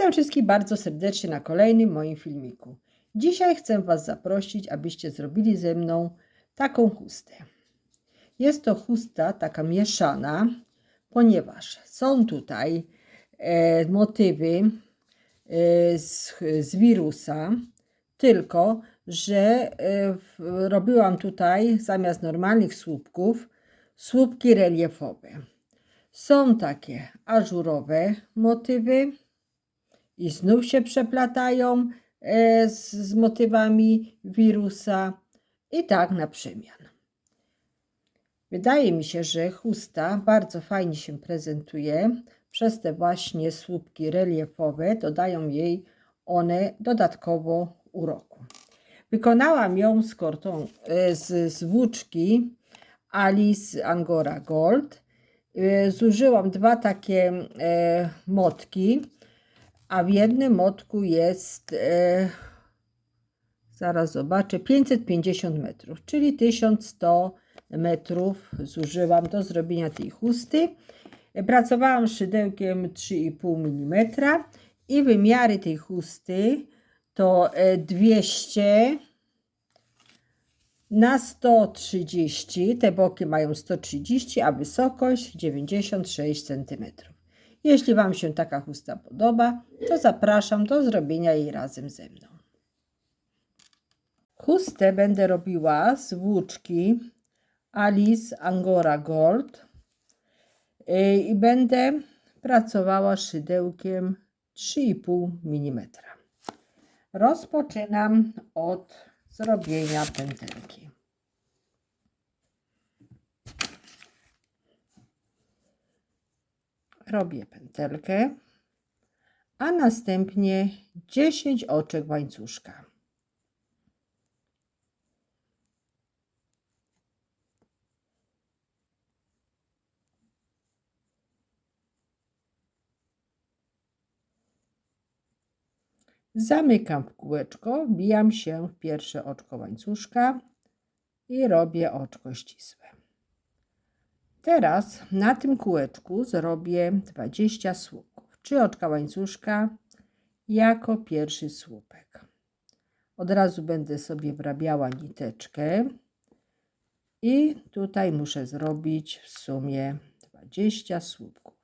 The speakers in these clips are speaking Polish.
Witam wszystkich bardzo serdecznie na kolejnym moim filmiku. Dzisiaj chcę Was zaprosić, abyście zrobili ze mną taką chustę. Jest to chusta taka mieszana, ponieważ są tutaj e, motywy e, z, z wirusa, tylko że e, w- robiłam tutaj zamiast normalnych słupków słupki reliefowe. Są takie ażurowe motywy i znów się przeplatają e, z, z motywami wirusa i tak na przemian. Wydaje mi się, że chusta bardzo fajnie się prezentuje przez te właśnie słupki reliefowe, dodają jej one dodatkowo uroku. Wykonałam ją z, kortą, e, z, z włóczki Alice Angora Gold. E, Zużyłam dwa takie motki, a w jednym motku jest, e, zaraz zobaczę, 550 metrów, czyli 1100 metrów zużyłam do zrobienia tej chusty. E, Pracowałam szydełkiem 3,5 mm i wymiary tej chusty to e, 200 na 130, te boki mają 130, a wysokość 96 cm. Jeśli Wam się taka chusta podoba, to zapraszam do zrobienia jej razem ze mną. Chustę będę robiła z włóczki Alice Angora Gold Yy, i będę pracowała szydełkiem 3,5 mm. Rozpoczynam od zrobienia pętelki. Robię pętelkę, a następnie 10 oczek łańcuszka. Zamykam w kółeczko, wbijam się w pierwsze oczko łańcuszka i robię oczko ścisłe. Teraz na tym kółeczku zrobię 20 słupków. Trzy oczka łańcuszka jako pierwszy słupek. Od razu będę sobie wrabiała niteczkę i tutaj muszę zrobić w sumie 20 słupków.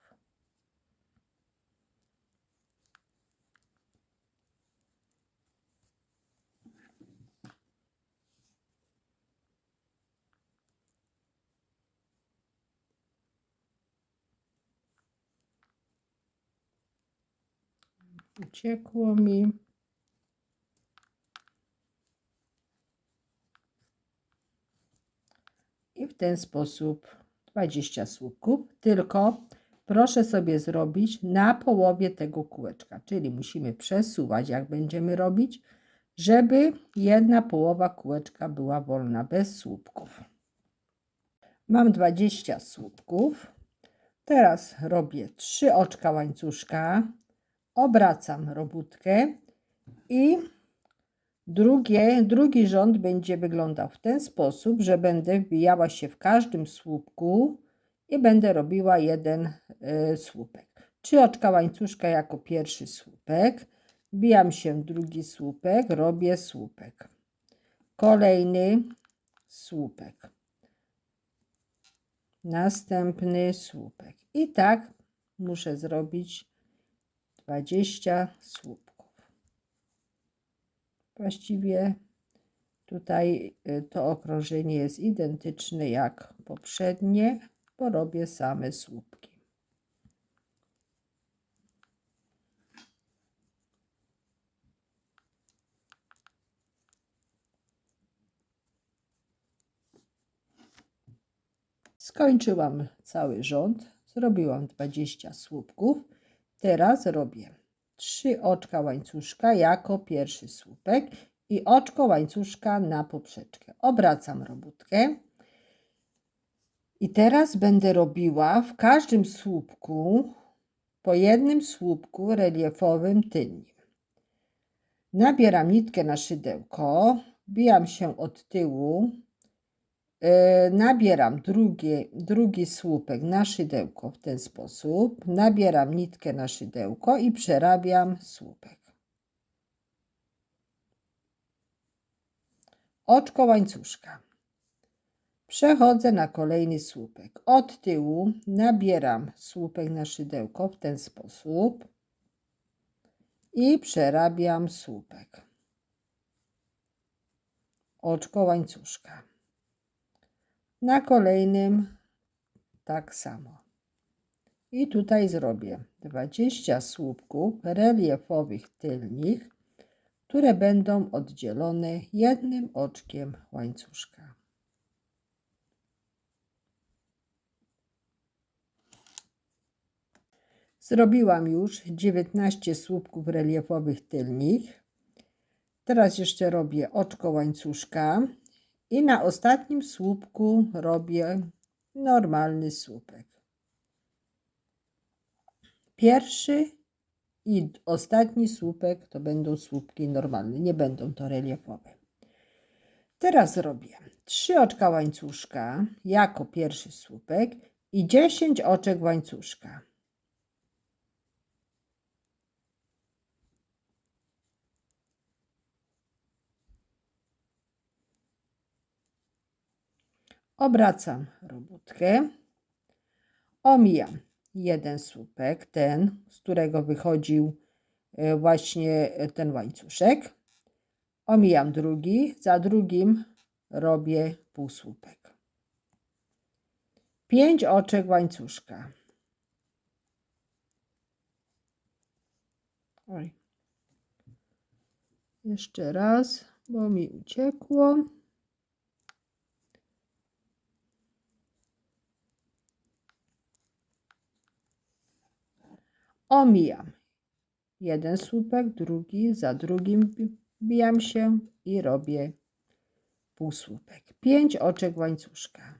Uciekło mi. I w ten sposób 20 słupków, tylko proszę sobie zrobić na połowie tego kółeczka, czyli musimy przesuwać, jak będziemy robić, żeby jedna połowa kółeczka była wolna, bez słupków. Mam 20 słupków. Teraz robię 3 oczka łańcuszka, obracam robótkę i drugie, drugi rząd będzie wyglądał w ten sposób, że będę wbijała się w każdym słupku i będę robiła jeden y, słupek. Trzy oczka łańcuszka jako pierwszy słupek, wbijam się w drugi słupek, robię słupek. Kolejny słupek. Następny słupek. I tak muszę zrobić 20 słupków. Właściwie tutaj y, to okrążenie jest identyczne jak poprzednie, bo robię same słupki. Skończyłam cały rząd, zrobiłam 20 słupków. Teraz robię 3 oczka łańcuszka jako pierwszy słupek i oczko łańcuszka na poprzeczkę. Obracam robótkę. I teraz będę robiła w każdym słupku po jednym słupku reliefowym tylnym. Nabieram nitkę na szydełko, bijam się od tyłu nabieram drugie, drugi słupek na szydełko w ten sposób. Nabieram nitkę na szydełko i przerabiam słupek. Oczko łańcuszka. Przechodzę na kolejny słupek. Od tyłu nabieram słupek na szydełko w ten sposób i przerabiam słupek. Oczko łańcuszka. Na kolejnym tak samo. I tutaj zrobię 20 słupków reliefowych tylnych, które będą oddzielone jednym oczkiem łańcuszka. Zrobiłam już 19 słupków reliefowych tylnych. Teraz jeszcze robię oczko łańcuszka i na ostatnim słupku robię normalny słupek. Pierwszy i ostatni słupek to będą słupki normalne, nie będą to reliefowe. Teraz robię 3 oczka łańcuszka jako pierwszy słupek i 10 oczek łańcuszka. Obracam robótkę. Omijam jeden słupek, ten, z którego wychodził e, właśnie ten łańcuszek. Omijam drugi, za drugim robię półsłupek. Pięć oczek łańcuszka. Oj. Jeszcze raz, bo mi uciekło. Omijam. Jeden słupek, drugi, za drugim wbijam się i robię półsłupek. Pięć oczek łańcuszka.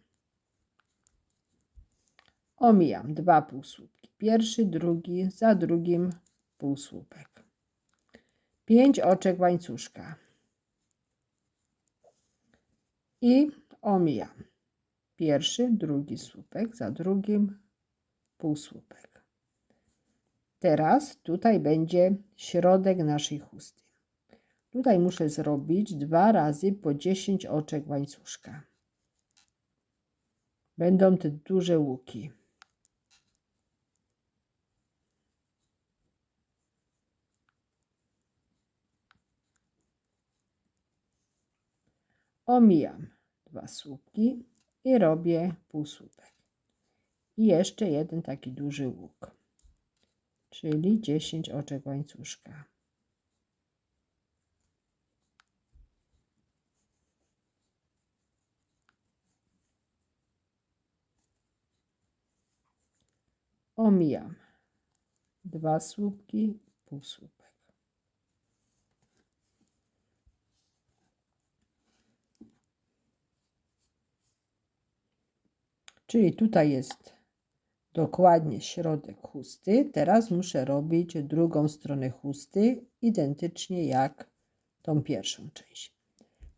Omijam dwa półsłupki. Pierwszy, drugi, za drugim półsłupek. Pięć oczek łańcuszka. I omijam. Pierwszy, drugi słupek, za drugim półsłupek. Teraz tutaj będzie środek naszej chusty. Tutaj muszę zrobić dwa razy po 10 oczek łańcuszka. Będą te duże łuki. Omijam dwa słupki i robię półsłupek. I jeszcze jeden taki duży łuk czyli 10 oczek łańcuszka. Omijam dwa słupki, półsłupek. Czyli tutaj jest dokładnie środek chusty. Teraz muszę robić drugą stronę chusty identycznie jak tą pierwszą część.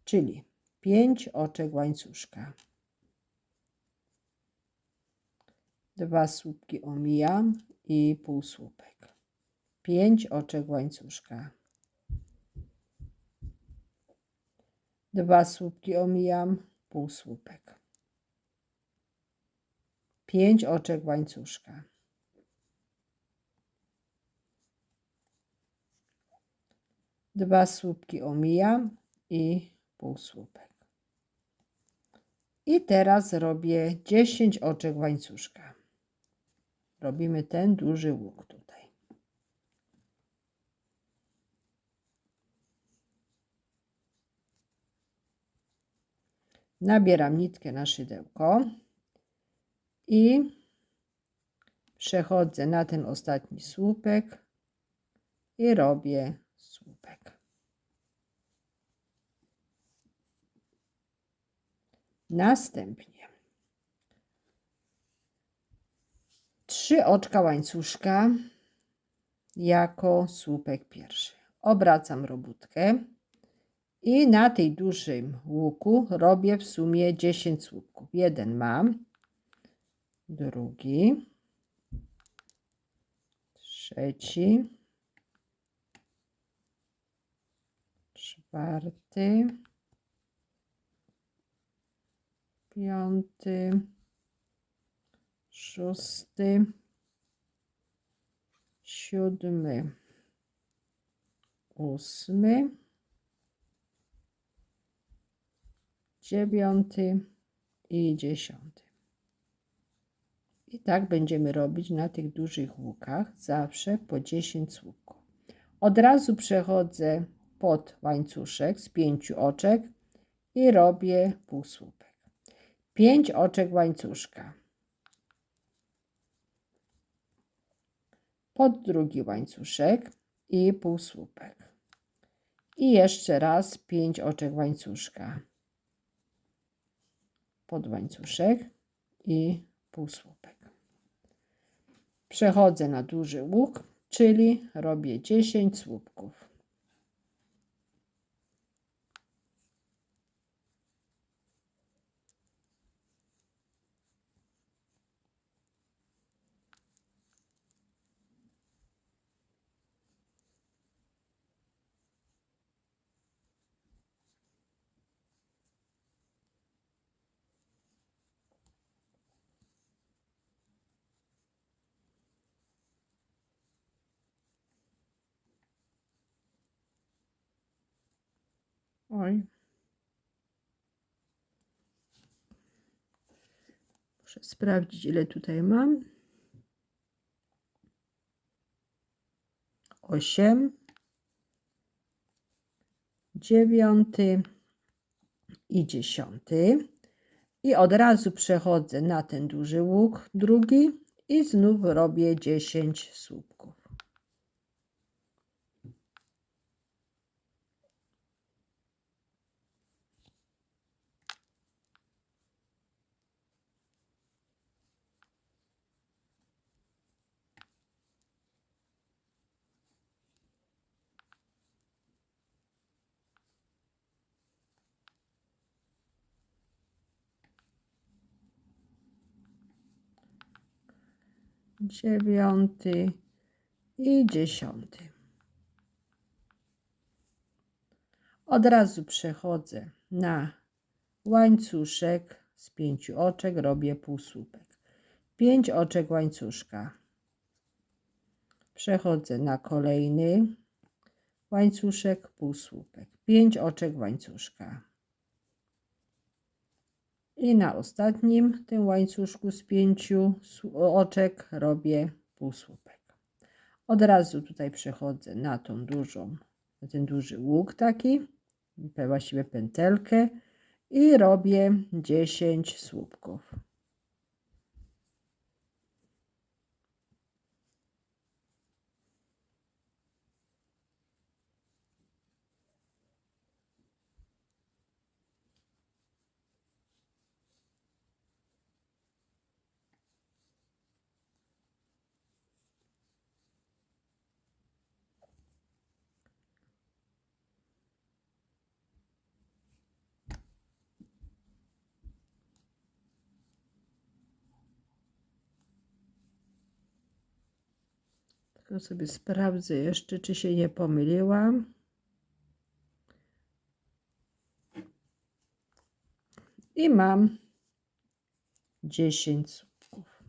Czyli 5 oczek łańcuszka. Dwa słupki omijam i półsłupek. 5 oczek łańcuszka. Dwa słupki omijam, półsłupek. 5 oczek łańcuszka. Dwa słupki omijam i półsłupek. I teraz robię 10 oczek łańcuszka. Robimy ten duży łuk tutaj. Nabieram nitkę na szydełko i przechodzę na ten ostatni słupek i robię słupek. Następnie trzy oczka łańcuszka jako słupek pierwszy. Obracam robótkę I na tej dużym łuku robię w sumie 10 słupków. Jeden mam, drugi, trzeci, czwarty, piąty, szósty, siódmy, ósmy, dziewiąty i dziesiąty. I tak będziemy robić na tych dużych łukach zawsze po 10 słupków. Od razu przechodzę pod łańcuszek z pięciu oczek i robię półsłupek. Pięć oczek łańcuszka. Pod drugi łańcuszek i półsłupek. I jeszcze raz pięć oczek łańcuszka. Pod łańcuszek i półsłupek. Przechodzę na duży łuk, czyli robię 10 słupków. Oj. Muszę sprawdzić, ile tutaj mam. Osiem. Dziewiąty i dziesiąty. I od razu przechodzę na ten duży łuk, drugi i znów robię 10 słupków. Dziewiąty i dziesiąty. Od razu przechodzę na łańcuszek z pięciu oczek, robię półsłupek. Pięć oczek łańcuszka. Przechodzę na kolejny łańcuszek, półsłupek. Pięć oczek łańcuszka. I na ostatnim tym łańcuszku z pięciu oczek robię półsłupek. Od razu tutaj przechodzę na tą dużą, na ten duży łuk taki, właściwie pętelkę i robię 10 słupków. Tylko sobie sprawdzę jeszcze, czy się nie pomyliłam. I mam 10 słupków.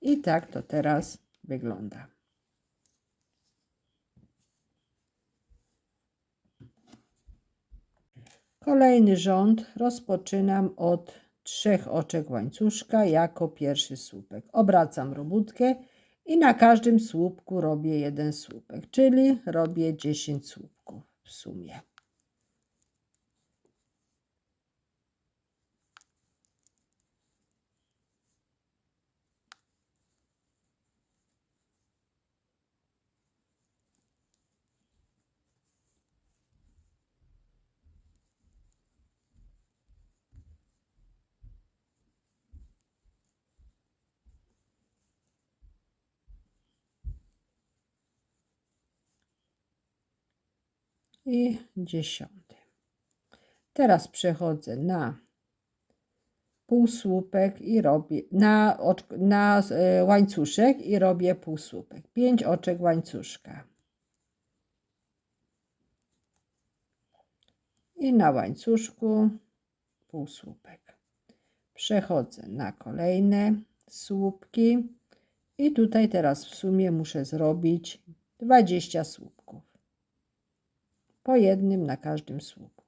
I tak to teraz wygląda. Kolejny rząd rozpoczynam od trzech oczek łańcuszka jako pierwszy słupek. Obracam robótkę i na każdym słupku robię jeden słupek, czyli robię 10 słupków w sumie. I dziesiąty. Teraz przechodzę na półsłupek i robię na, na e, łańcuszek i robię półsłupek. 5 oczek łańcuszka. I na łańcuszku półsłupek. Przechodzę na kolejne słupki i tutaj teraz w sumie muszę zrobić 20 słupków. Po jednym na każdym słupku.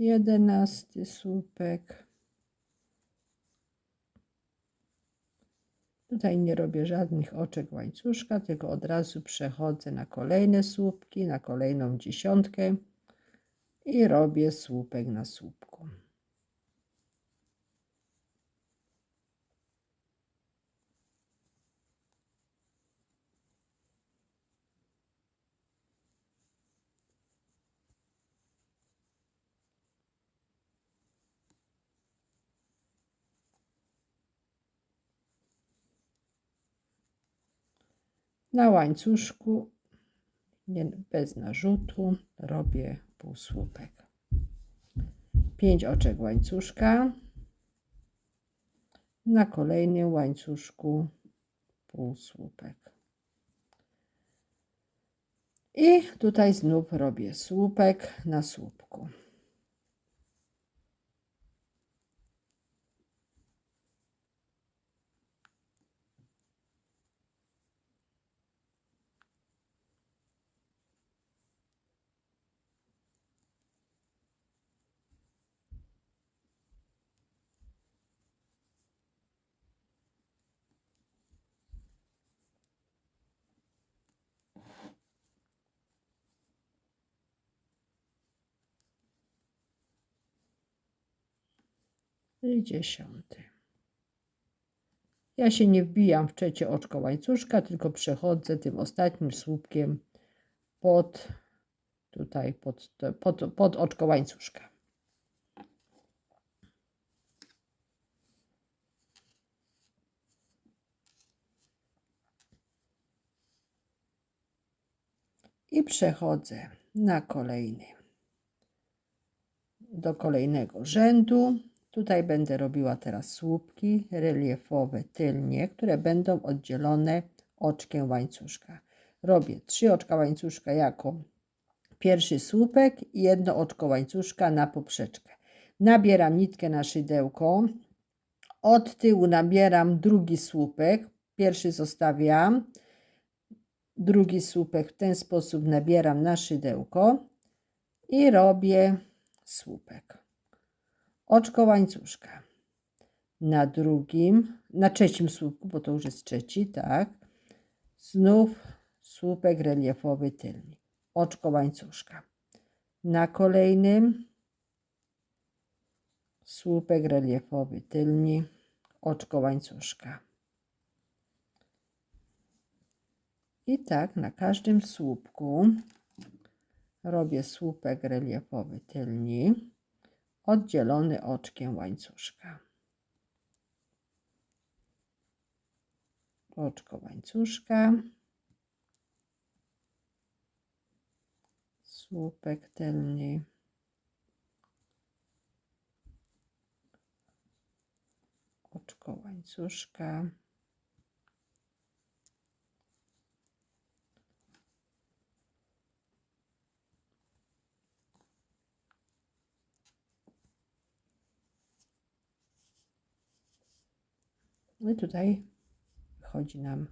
Jedenasty słupek. Tutaj nie robię żadnych oczek łańcuszka, tylko od razu przechodzę na kolejne słupki, na kolejną dziesiątkę i robię słupek na słupku. Na łańcuszku, bez narzutu, robię półsłupek. 5 oczek łańcuszka. Na kolejnym łańcuszku półsłupek. I tutaj znów robię słupek na słupku. I dziesiąty. Ja się nie wbijam w trzecie oczko łańcuszka, tylko przechodzę tym ostatnim słupkiem pod tutaj pod, pod, pod oczko łańcuszka. I przechodzę na kolejny do kolejnego rzędu. Tutaj będę robiła teraz słupki reliefowe tylnie, które będą oddzielone oczkiem łańcuszka. Robię trzy oczka łańcuszka jako pierwszy słupek i jedno oczko łańcuszka na poprzeczkę. Nabieram nitkę na szydełko. Od tyłu nabieram drugi słupek. Pierwszy zostawiam. Drugi słupek w ten sposób nabieram na szydełko i robię słupek. Oczko łańcuszka. Na drugim, na trzecim słupku, bo to już jest trzeci, tak. Znów słupek reliefowy tylny. Oczko łańcuszka. Na kolejnym słupek reliefowy tylny. Oczko łańcuszka. I tak na każdym słupku robię słupek reliefowy tylni, oddzielony oczkiem łańcuszka. Oczko łańcuszka. Słupek tylny. Oczko łańcuszka. No i tutaj wychodzi nam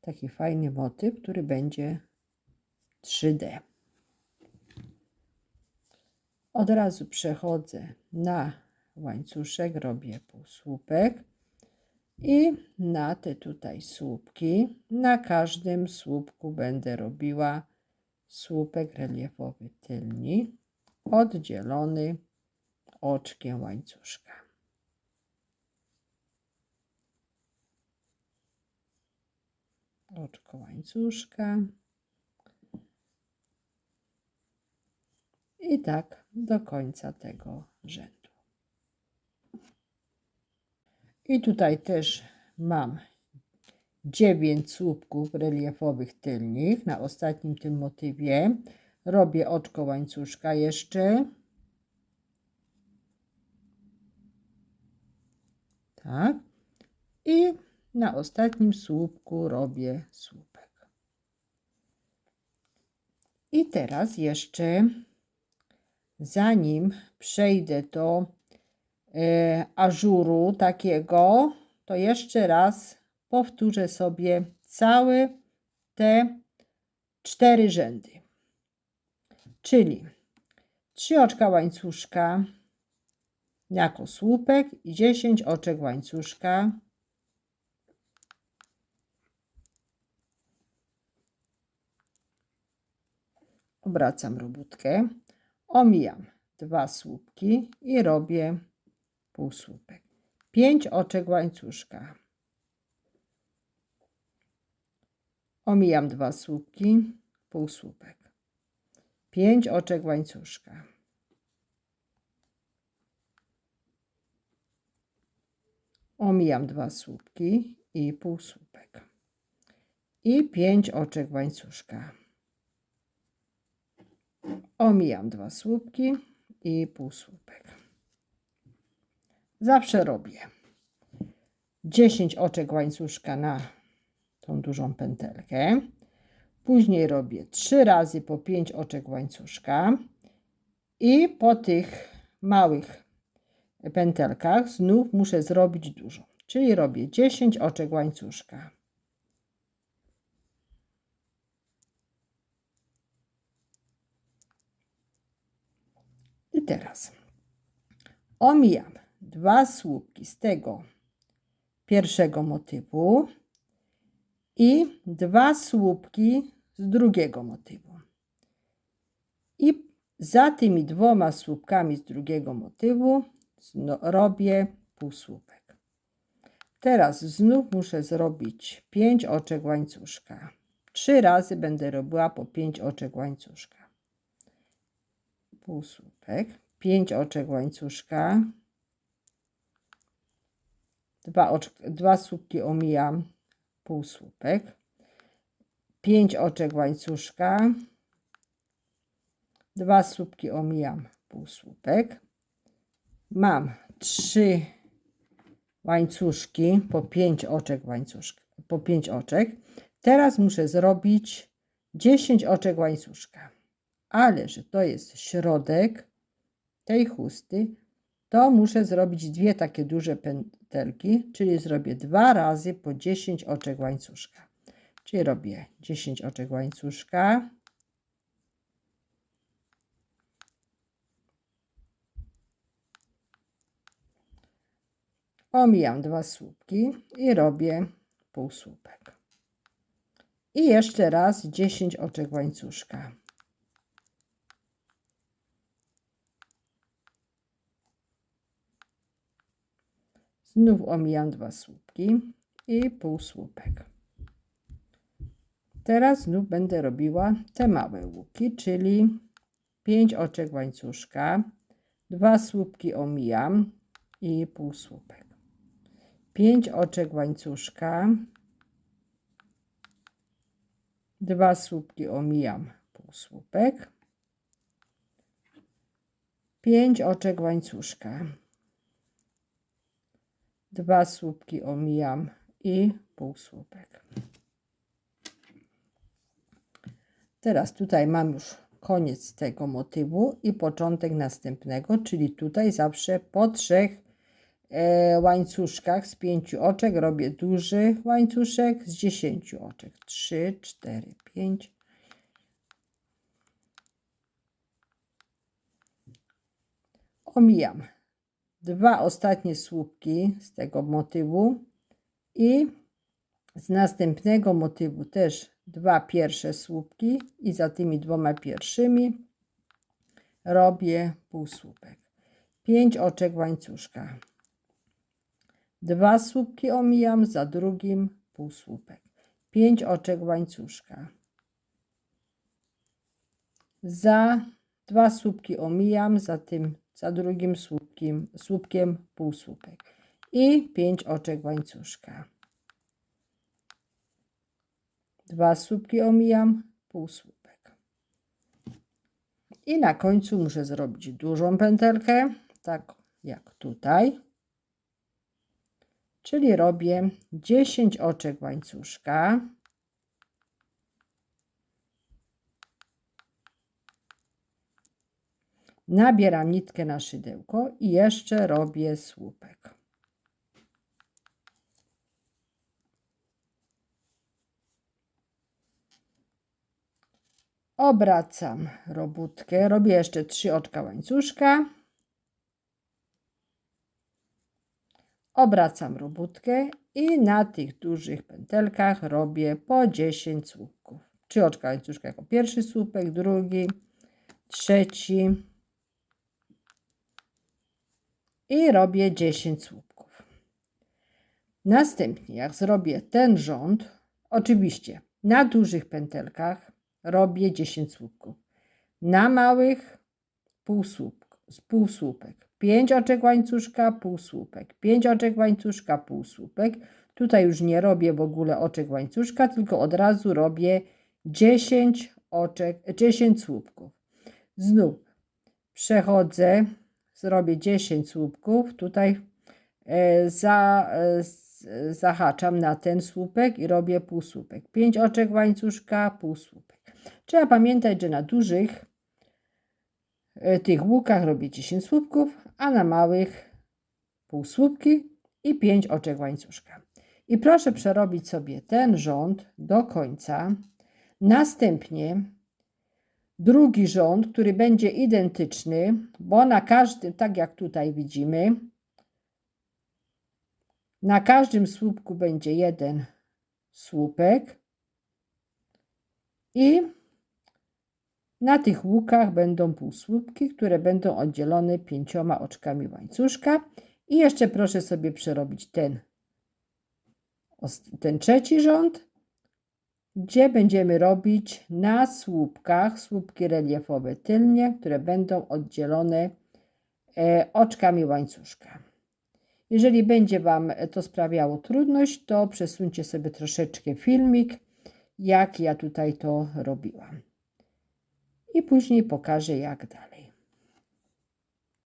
taki fajny motyw, który będzie 3D. Od razu przechodzę na łańcuszek, robię półsłupek I na te tutaj słupki, na każdym słupku będę robiła słupek reliefowy tylni, oddzielony oczkiem łańcuszka. Oczko łańcuszka. I tak do końca tego rzędu. I tutaj też mam 9 słupków reliefowych tylnych na ostatnim tym motywie. Robię oczko łańcuszka jeszcze. Tak. I na ostatnim słupku robię słupek. I teraz jeszcze zanim przejdę do e, ażuru takiego, to jeszcze raz powtórzę sobie całe te cztery rzędy. Czyli trzy oczka łańcuszka jako słupek i 10 oczek łańcuszka. Obracam robótkę, omijam dwa słupki i robię półsłupek. 5 oczek łańcuszka. Omijam dwa słupki, półsłupek. 5 oczek łańcuszka. Omijam dwa słupki i półsłupek. I 5 oczek łańcuszka. Omijam dwa słupki i półsłupek. Zawsze robię 10 oczek łańcuszka na tą dużą pętelkę. Później robię 3 razy po 5 oczek łańcuszka i po tych małych pętelkach znów muszę zrobić dużo. Czyli robię 10 oczek łańcuszka. Teraz omijam dwa słupki z tego pierwszego motywu i dwa słupki z drugiego motywu. I za tymi dwoma słupkami z drugiego motywu robię półsłupek. Teraz znów muszę zrobić 5 oczek łańcuszka. Trzy razy będę robiła po 5 oczek łańcuszka. Półsłupek, 5 oczek łańcuszka. Dwa, oczk, dwa słupki omijam, półsłupek. 5 oczek łańcuszka. Dwa słupki omijam, półsłupek mam trzy łańcuszki po pięć oczek łańcuszka, po pięć oczek. Teraz muszę zrobić 10 oczek łańcuszka. Ale że to jest środek tej chusty, to muszę zrobić dwie takie duże pętelki, czyli zrobię dwa razy po 10 oczek łańcuszka. Czyli robię 10 oczek łańcuszka, omijam dwa słupki i robię półsłupek. I jeszcze raz 10 oczek łańcuszka. Znów omijam dwa słupki i półsłupek. Teraz znów będę robiła te małe łuki, czyli 5 oczek łańcuszka, dwa słupki omijam i półsłupek. 5 oczek łańcuszka, dwa słupki omijam półsłupek, 5 oczek łańcuszka, dwa słupki omijam i półsłupek. Teraz tutaj mam już koniec tego motywu i początek następnego, czyli tutaj zawsze po trzech e, łańcuszkach z pięciu oczek robię duży łańcuszek z dziesięciu oczek. Trzy, cztery, pięć. Omijam dwa ostatnie słupki z tego motywu I z następnego motywu też dwa pierwsze słupki i za tymi dwoma pierwszymi robię półsłupek. 5 oczek łańcuszka. Dwa słupki omijam, za drugim półsłupek. 5 oczek łańcuszka. Za dwa słupki omijam, za tym za drugim słupkiem, słupkiem półsłupek. I 5 oczek łańcuszka. Dwa słupki omijam, półsłupek. I na końcu muszę zrobić dużą pętelkę, tak jak tutaj. Czyli robię 10 oczek łańcuszka. Nabieram nitkę na szydełko i jeszcze robię słupek. Obracam robótkę, robię jeszcze 3 oczka łańcuszka. Obracam robótkę i na tych dużych pętelkach robię po 10 słupków. 3 oczka łańcuszka jako pierwszy słupek, drugi, trzeci i robię 10 słupków. Następnie, jak zrobię ten rząd, oczywiście na dużych pętelkach robię 10 słupków. Na małych półsłupek, półsłupek. 5 oczek łańcuszka, półsłupek. 5 oczek łańcuszka, półsłupek. Tutaj już nie robię w ogóle oczek łańcuszka, tylko od razu robię 10 oczek, 10 słupków. Znów przechodzę, zrobię 10 słupków. Tutaj e, za, e, zahaczam na ten słupek i robię półsłupek. 5 oczek łańcuszka, półsłupek. Trzeba pamiętać, że na dużych e, tych łukach robię 10 słupków, a na małych półsłupki i 5 oczek łańcuszka. I proszę przerobić sobie ten rząd do końca. Następnie drugi rząd, który będzie identyczny, bo na każdym, tak jak tutaj widzimy, na każdym słupku będzie jeden słupek i na tych łukach będą półsłupki, które będą oddzielone pięcioma oczkami łańcuszka. I jeszcze proszę sobie przerobić ten, ten trzeci rząd, gdzie będziemy robić na słupkach, słupki reliefowe tylnie, które będą oddzielone e, oczkami łańcuszka. Jeżeli będzie Wam to sprawiało trudność, to przesuńcie sobie troszeczkę filmik, jak ja tutaj to robiłam. I później pokażę, jak dalej.